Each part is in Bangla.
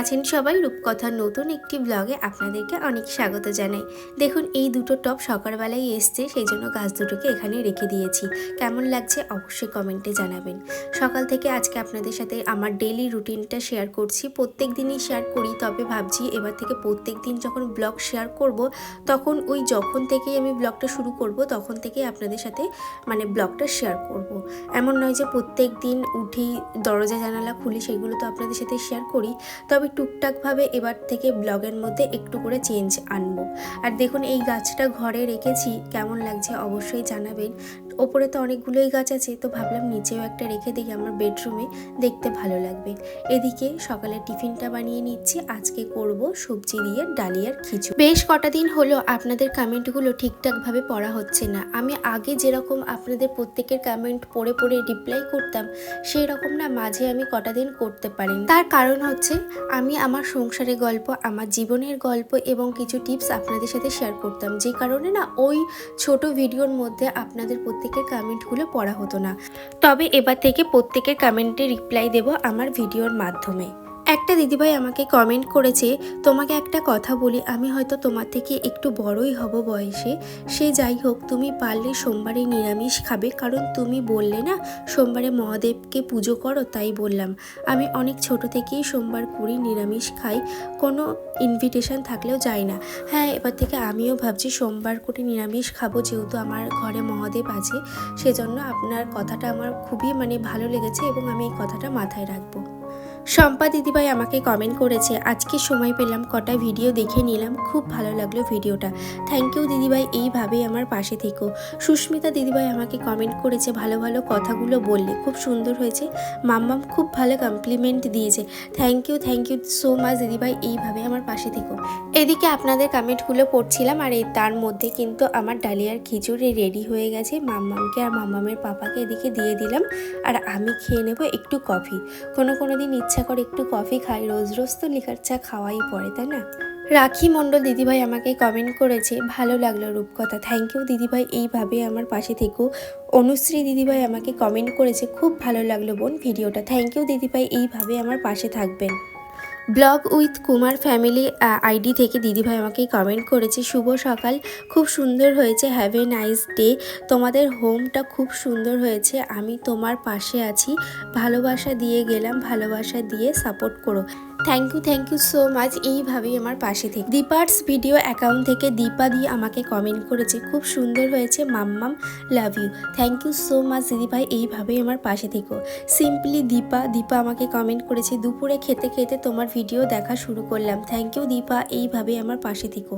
আছেন সবাই। রূপকথার নতুন একটি ব্লগে আপনাদেরকে অনেক স্বাগত জানাই। দেখুন, এই দুটো টপ সকালবেলায় এসছে, সেই জন্য গাছ দুটোকে এখানে রেখে দিয়েছি। কেমন লাগছে অবশ্যই কমেন্টে জানাবেন। সকাল থেকে আজকে আপনাদের সাথে আমার ডেলি রুটিনটা শেয়ার করছি। প্রত্যেক দিনই শেয়ার করি, তবে ভাবছি এবার থেকে প্রত্যেক দিন যখন ব্লগ শেয়ার করব, তখন ওই যখন থেকেই আমি ব্লগটা শুরু করব, তখন থেকেই আপনাদের সাথে মানে ব্লগটা শেয়ার করব। এমন নয় যে প্রত্যেক দিন উঠেই দরজা জানালা খুলি, সেগুলো তো আপনাদের সাথে শেয়ার করি। তবে টুকটাকভাবে এবার থেকে ব্লগের মধ্যে একটু করে চেঞ্জ আনব। আর দেখুন, এই গাছটা ঘরে রেখেছি। কেমন লাগছে অবশ্যই জানাবেন। ওপরে তো অনেকগুলোই গাছ আছে, তো ভাবলাম নিচেও একটা রেখে দিই, আমার বেডরুমে দেখতে ভালো লাগবে। এদিকে সকালে টিফিনটা বানিয়ে নিচ্ছি, আজকে করব সবজি দিয়ে ডালিয়ার খিচুড়ি। বেশ কটা দিন হলো আপনাদের কমেন্টগুলো ঠিকঠাকভাবে পড়া হচ্ছে না। আমি আগে যেরকম আপনাদের প্রত্যেকের কমেন্ট পড়ে পড়ে রিপ্লাই করতাম সেই রকম না মাঝে আমি কটা দিন করতে পারিনি। তার কারণ হচ্ছে, আমি আমার সংসারের গল্প, আমার জীবনের গল্প এবং কিছু টিপস আপনাদের সাথে শেয়ার করতাম। যে কারণে না ওই ছোট ভিডিওর মধ্যে আপনাদের প্রত্যেকের কমেন্টগুলো পড়া হতো না। তবে এবার থেকে প্রত্যেকের কমেন্টে রিপ্লাই দেব আমার ভিডিওর মাধ্যমে। একটা দিদিভাই আমাকে কমেন্ট করেছে, তোমাকে একটা কথা বলি, আমি হয়তো তোমার থেকে একটু বড়ই হব বয়সে। সে যাই হোক, তুমি পারলে সোমবারে নিরামিষ খাবে, কারণ তুমি বললে না, সোমবারে মহাদেবকে পুজো করো, তাই বললাম। আমি অনেক ছোট থেকেই সোমবার করি নিরামিষ খাই, কোনো ইনভিটেশন থাকলেও যাই না। হ্যাঁ এবার থেকে আমিও ভাবছি সোমবার করে নিরামিষ খাব, যেহেতু আমার ঘরে মহাদেব আছে, সেজন্য আপনার কথাটা আমার খুবই মানে ভালো লেগেছে এবং আমি এই কথাটা মাথায় রাখব। শম্পা দিদিভাই আমাকে কমেন্ট করেছে, আজকে সময় পেলাম, কটা ভিডিও দেখে নিলাম, খুব ভালো লাগল ভিডিওটা থ্যাংক ইউ দিদিভাই, এইভাবেই আমার পাশে থেকো। সুস্মিতা দিদিভাই আমাকে কমেন্ট করেছে, ভালো ভালো কথাগুলো বললে, খুব সুন্দর হয়েছে। মাম্মাম খুব ভালো কমপ্লিমেন্ট দিয়েছে। Thank you thank you so much দিদিভাই এইভাবে আমার পাশে থেকো। এদিকে আপনাদের কমেন্টগুলো পড়ছিলাম, আর এই তার মধ্যে কিন্তু আমার ডালিয়ার খিচুড়ি রেডি হয়ে গেছে। মাম্মামকে আর মাম্মামের পাপাকে এদিকে দিয়ে দিলাম, আর আমি খেয়ে নেব একটু কফি কোনো কোনো দিন ইচ্ছা করে একটু কফি খাই, রোজ রোজ তো লিকার চা খাওয়াই পড়ে তাই না? রাখি মণ্ডল দিদিভাই আমাকে কমেন্ট করেছে, ভালো লাগল রূপকথা থ্যাংক ইউ দিদিভাই, এইভাবে আমার পাশে থেকো। অনুশ্রী দিদিভাই আমাকে কমেন্ট করেছে, খুব ভালো লাগল বোন ভিডিওটা থ্যাংক ইউ দিদিভাই, এইভাবে আমার পাশে থাকবেন। Blog with Kumar family ID থেকে দিদিভাই আমাকে কমেন্ট করেছে, শুভ সকাল, খুব সুন্দর হয়েছে হ্যাভ এ নাইস ডে তোমাদের হোমটা খুব সুন্দর হয়েছে, আমি তোমার পাশে আছি, ভালোবাসা দিয়ে গেলাম, ভালোবাসা দিয়ে সাপোর্ট করো। Thank you thank you so much এইভাবেই আমার পাশে থেকে দীপার্স ভিডিও অ্যাকাউন্ট থেকে দীপা দিয়ে আমাকে কমেন্ট করেছে। খুব সুন্দর হয়েছে। মাম্মাম love you thank you so much দিদিভাই এইভাবেই আমার পাশে থেকো। সিম্পলি দীপা দীপা আমাকে কমেন্ট করেছে। দুপুরে খেতে খেতে তোমার ভিডিও দেখা শুরু করলাম। Thank you Dipa. এইভাবেই আমার পাশে থেকো।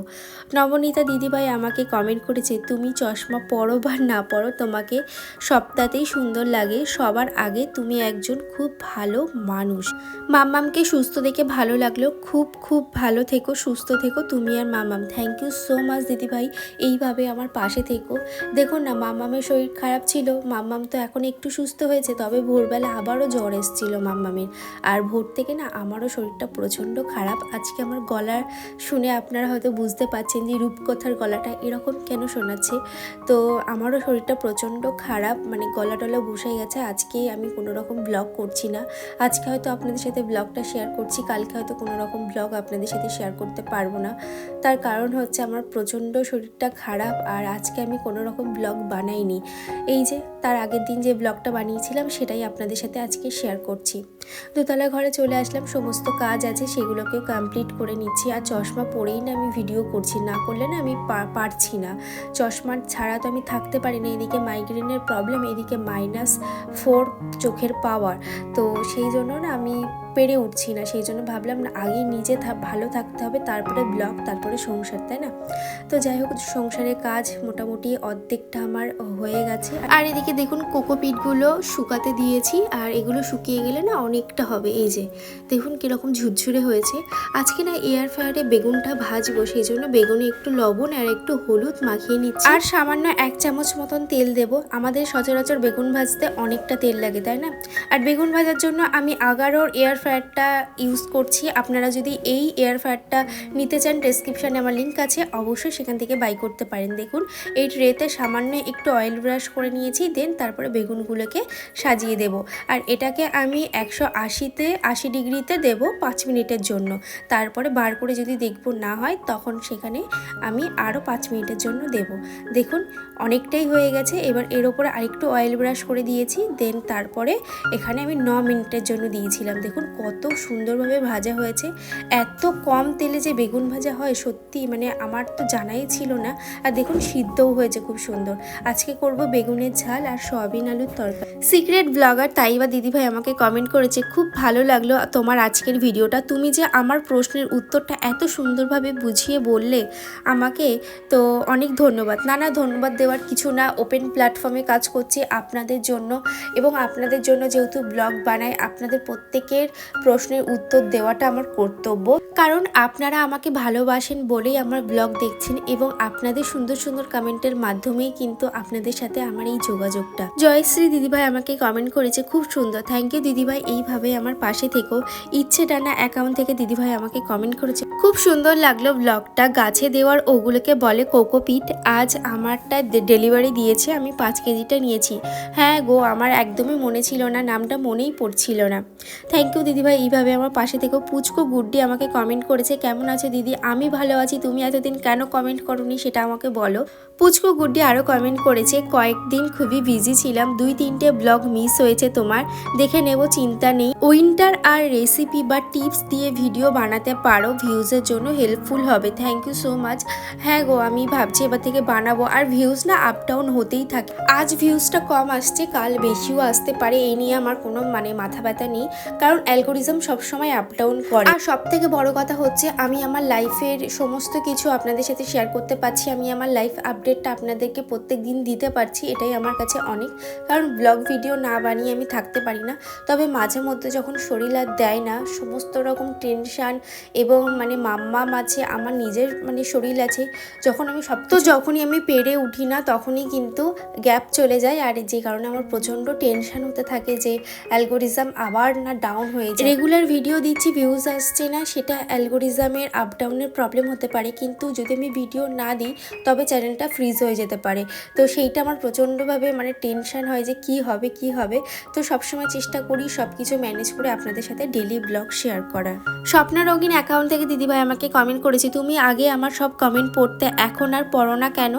নবনীতা দিদিভাই আমাকে কমেন্ট করেছে, তুমি চশমা পরো বা না পরো, তোমাকে সপ্তাহতেই সুন্দর লাগে। সবার আগে তুমি একজন খুব ভালো মানুষ। মাম্মামকে সুস্থ দেখে ভালো লাগল। খুব খুব ভালো থেকো, সুস্থ থেকো তুমি আর মামাম। থ্যাংক ইউ সো মাচ দিদিভাই। এইভাবে আমার পাশে থেকো। দেখুন না মাম্মামের শরীর খারাপ ছিল। মাম্মাম তো এখন একটু সুস্থ হয়েছে, তবে ভোরবেলা আবারও জ্বর এসেছিল মাম্মামের আর ভোর থেকে না আমারও শরীরটা প্রচণ্ড খারাপ। আজকে আমার গলা শুনে আপনারা হয়তো বুঝতে পারছেন যে রূপকথার গলাটা এরকম কেন শোনাচ্ছে। তো আমারও শরীরটা প্রচণ্ড খারাপ মানে গলা টলা বসে গেছে। আজকে আমি কোনো রকম ব্লগ করছি না। আজকে হয়তো আপনাদের সাথে ব্লগটা শেয়ার করছি। কালকে হয়তো কোনো রকম ব্লগ আপনাদের সাথে শেয়ার করতে পারব না। তার কারণ হচ্ছে আমার প্রচণ্ড শরীরটা খারাপ আর আজকে আমি কোনো রকম ব্লগ বানাইনি। এই যে, তার আগের দিন যে ব্লগটা বানিয়েছিলাম, সেটাই আপনাদের সাথে আজকে শেয়ার করছি। দোতলা ঘরে চলে আসলাম, সমস্ত কাজ আছে সেগুলোকে কমপ্লিট করে নিচ্ছি। আর চশমা পরেই না আমি ভিডিও করছি, না করলে না আমি পারছি না। চশমা ছাড়া তো আমি থাকতে পারি না, এদিকে মাইগ্রেনের প্রবলেম এদিকে মাইনাস ফোর চোখের পাওয়ার তো সেই জন্য না আমি পেরে উঠছি না, সেই জন্য ভাবলাম না, আগে নিজে ভালো থাকতে হবে, তারপরে ব্লগ তারপরে সংসার, তাই না? তো যাই হোক, সংসারের কাজ মোটামুটি অর্ধেকটা আমার হয়ে গেছে। আর এদিকে দেখুন কোকোপিটগুলো শুকাতে দিয়েছি, আর এগুলো শুকিয়ে গেলে না অনেকটা হবে। এই যে, দেখুন কীরকম ঝুরঝুরে হয়েছে। আজকে না এয়ার ফ্রায়ারে বেগুনটা ভাজবো সেই জন্য বেগুনে একটু লবণ আর একটু হলুদ মাখিয়ে নিচ্ছি। আর সামান্য এক চামচ মতন তেল দেব। আমাদের সচরাচর বেগুন ভাজতে অনেকটা তেল লাগে, তাই না? আর বেগুন ভাজার জন্য আমি আগারোর এয়ার ফ্রায়ারটা ইউজ করছি। আপনারা যদি এই এয়ার ফ্রায়ারটা নিতে চান ডেসক্রিপশানে আমার লিঙ্ক আছে। অবশ্যই সেখান থেকে বাই করতে পারেন। দেখুন, এই ট্রেতে সামান্য একটু অয়েল ব্রাশ করে নিয়েছি দেন তারপরে বেগুনগুলোকে সাজিয়ে দেব। আর এটাকে আমি একশো একশো আশিতে, আশি ডিগ্রিতে দেব পাঁচ মিনিটের জন্য। তারপরে বার করে যদি দেখব না হয়, তখন সেখানে আমি আরও পাঁচ মিনিটের জন্য দেব। দেখুন, অনেকটাই হয়ে গেছে। এবার এর ওপরে আরেকটু অয়েল ব্রাশ করে দিয়েছি দেন তারপরে এখানে আমি ন মিনিটের জন্য দিয়েছিলাম। দেখুন, কত সুন্দরভাবে ভাজা হয়েছে। এত কম তেলে যে বেগুন ভাজা হয়, সত্যি মানে আমার তো জানাই ছিল না। আর দেখুন, সিদ্ধও হয়েছে খুব সুন্দর। আজকে করব বেগুনের ঝাল আর সয়াবিন আলুর তরকারি। সিক্রেট ব্লগার তাইবা দিদিভাই আমাকে কমেন্ট করেছে খুব ভালো লাগল তোমার আজকের ভিডিওটা। তুমি যে আমার প্রশ্নের উত্তরটা এত সুন্দরভাবে বুঝিয়ে বললে আমাকে, তো অনেক ধন্যবাদ। নানা ধন্যবাদ দেওয়ার কিছু না ওপেন প্ল্যাটফর্মে কাজ করছি আপনাদের জন্য এবং আপনাদের জন্য যেহেতু ব্লগ বানাই, আপনাদের প্রত্যেকের প্রশ্নের উত্তর দেওয়াটা আমার কর্তব্য। কারণ আপনারা আমাকে ভালোবাসেন বলেই আমার ব্লগ দেখছেন এবং আপনাদের সুন্দর সুন্দর কমেন্টের মাধ্যমেই কিন্তু আপনাদের সাথে আমার এই যোগাযোগটা। জয়শ্রী দিদিভাই আমাকে কমেন্ট করেছে, খুব সুন্দর থ্যাংক ইউ দিদিভাই। এইভাবে আমার পাশে থেকেও ইচ্ছে ডানা অ্যাকাউন্ট থেকে দিদিভাই আমাকে কমেন্ট করেছে, খুব সুন্দর লাগল ব্লগটা, গাছে দেওয়ার ওগুলোকে বলে কোকোপিট আজ আমারটা ডেলিভারি দিয়েছে, আমি পাঁচ কেজিটা নিয়েছি। হ্যাঁ গো, আমার একদমই মনে ছিল না, নামটা মনেই পড়ছিল না। থ্যাংক ইউ দিদিভাই, এইভাবে আমার পাশে থেকেও পুচকো গুড্ডি আমাকে কমেন্ট করেছে, কেমন আছো দিদি? আমি ভালো আছি, তুমি এতদিন কেন কমেন্ট করনি সেটা আমাকে বলো। পুচকো গুড্ডি আরও কমেন্ট করেছে, কয়েকদিন খুবই বিজি ছিলাম, দুই তিনটে ব্লগ মিস হয়েছে তোমার, দেখে নেব, চিন্তা নেই। উইন্টার আর রেসিপি বা টিপস দিয়ে ভিডিও বানাতে পারো ভিউজের জন্য হেল্পফুল হবে থ্যাংক ইউ সো মাচ হ্যাঁ গো, আমি ভাবছি এবার থেকে বানাবো, আর ভিউজ না আপ ডাউন হতেই থাকে। আজ ভিউজটা কম আসছে, কাল বেশিও আসতে পারে, এই নিয়ে আমার কোনো মানে মাথা ব্যথা নেই, কারণ অ্যালগোরিজম সবসময় আপ ডাউন করে। আর সব থেকে বড় কথা হচ্ছে, আমি আমার লাইফের সমস্ত কিছু আপনাদের সাথে শেয়ার করতে পারছি, আমি আমার লাইফ আপডেটটা আপনাদেরকে প্রত্যেক দিন দিতে পারছি, এটাই আমার কাছে অনেক। কারণ ব্লগ ভিডিও না বানিয়ে আমি থাকতে পারি না। তবে মাঝে মধ্যে যখন শরীর আর দেয় না, সমস্ত রকম টেনশান এবং মানে মাম্মা আছে, আমার নিজের মানে শরীর আছে, যখন আমি সব তো যখনই আমি পেরে উঠি না, তখনই কিন্তু গ্যাপ চলে যায়। আর যে কারণে আমার প্রচণ্ড টেনশান হতে থাকে যে অ্যালগোরিজম আবার না ডাউন হয়ে যায়। রেগুলার ভিডিও দিচ্ছি ভিউজ আসছে না, সেটা অ্যালগোরিজমের আপ ডাউনের প্রবলেম হতে পারে, কিন্তু যদি আমি ভিডিও না দিই, তবে চ্যানেলটা ফ্রিজ হয়ে যেতে পারে। তো সেইটা আমার প্রচণ্ডভাবে মানে টেনশন হয় যে কি হবে কি হবে। তো সবসময় চেষ্টা করি সব কিছু ম্যানেজ করে আপনাদের সাথে ডেলি ব্লগ শেয়ার করার। স্বপ্না রঙিন অ্যাকাউন্ট থেকে দিদিভাই আমাকে কমেন্ট করেছে, তুমি আগে আমার সব কমেন্ট পড়তে, এখন আর পড়ো না কেন?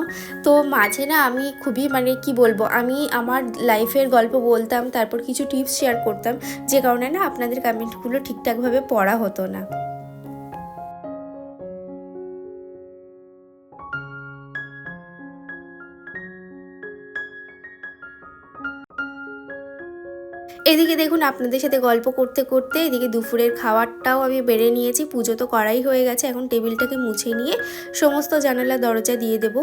তো মাঝে না আমি খুবই মানে কি বলব, আমি আমার লাইফের গল্প বলতাম, তারপর কিছু টিপস শেয়ার করতাম, যে কারণে না আপনাদের কমেন্টগুলো ঠিকঠাকভাবে পড়া হতো না। এদিকে দেখুন, আপনাদের সাথে গল্প করতে করতে এদিকে দুপুরের খাবারটাও আমি বেড়ে নিয়েছি। পুজো তো করাই হয়ে গেছে, এখন টেবিলটাকে মুছে নিয়ে সমস্ত জানালা দরজা দিয়ে দেবো।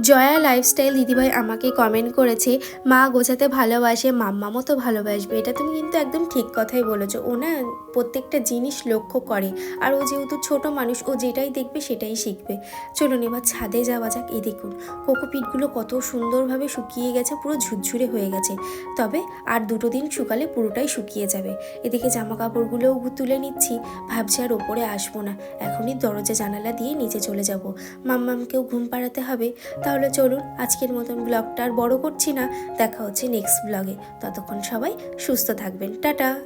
জয়া লাইফস্টাইল দিদিভাই আমাকে কমেন্ট করেছে, মা গোছাতে ভালোবাসে, মাম্মামও তো ভালোবাসবে। এটা তুমি কিন্তু একদম ঠিক কথাই বলেছ। ও না প্রত্যেকটা জিনিস লক্ষ্য করে। আর ও যেহেতু ছোট মানুষ, ও যেটাই দেখবে সেটাই শিখবে। চলুন এবার ছাদে যাওয়া যাক এ দেখুন। কোকোপিটগুলো কত সুন্দরভাবে শুকিয়ে গেছে, পুরো ঝুরঝুরে হয়ে গেছে। তবে আর দুটো দিন শুকালে পুরোটাই শুকিয়ে যাবে। এদিকে জামা কাপড়গুলোও তুলে নিচ্ছি। ভাবছি আর ওপরে আসব না। এখনই দরজা জানালা দিয়ে নিচে চলে যাব। মাম্মামকেও ঘুম পাড়াতে হবে। তাহলে চলুন আজকের মতন ব্লগটা আর বড় করছি না। দেখা হচ্ছে নেক্সট ব্লগে। ততক্ষণ সবাই সুস্থ থাকবেন। টাটা।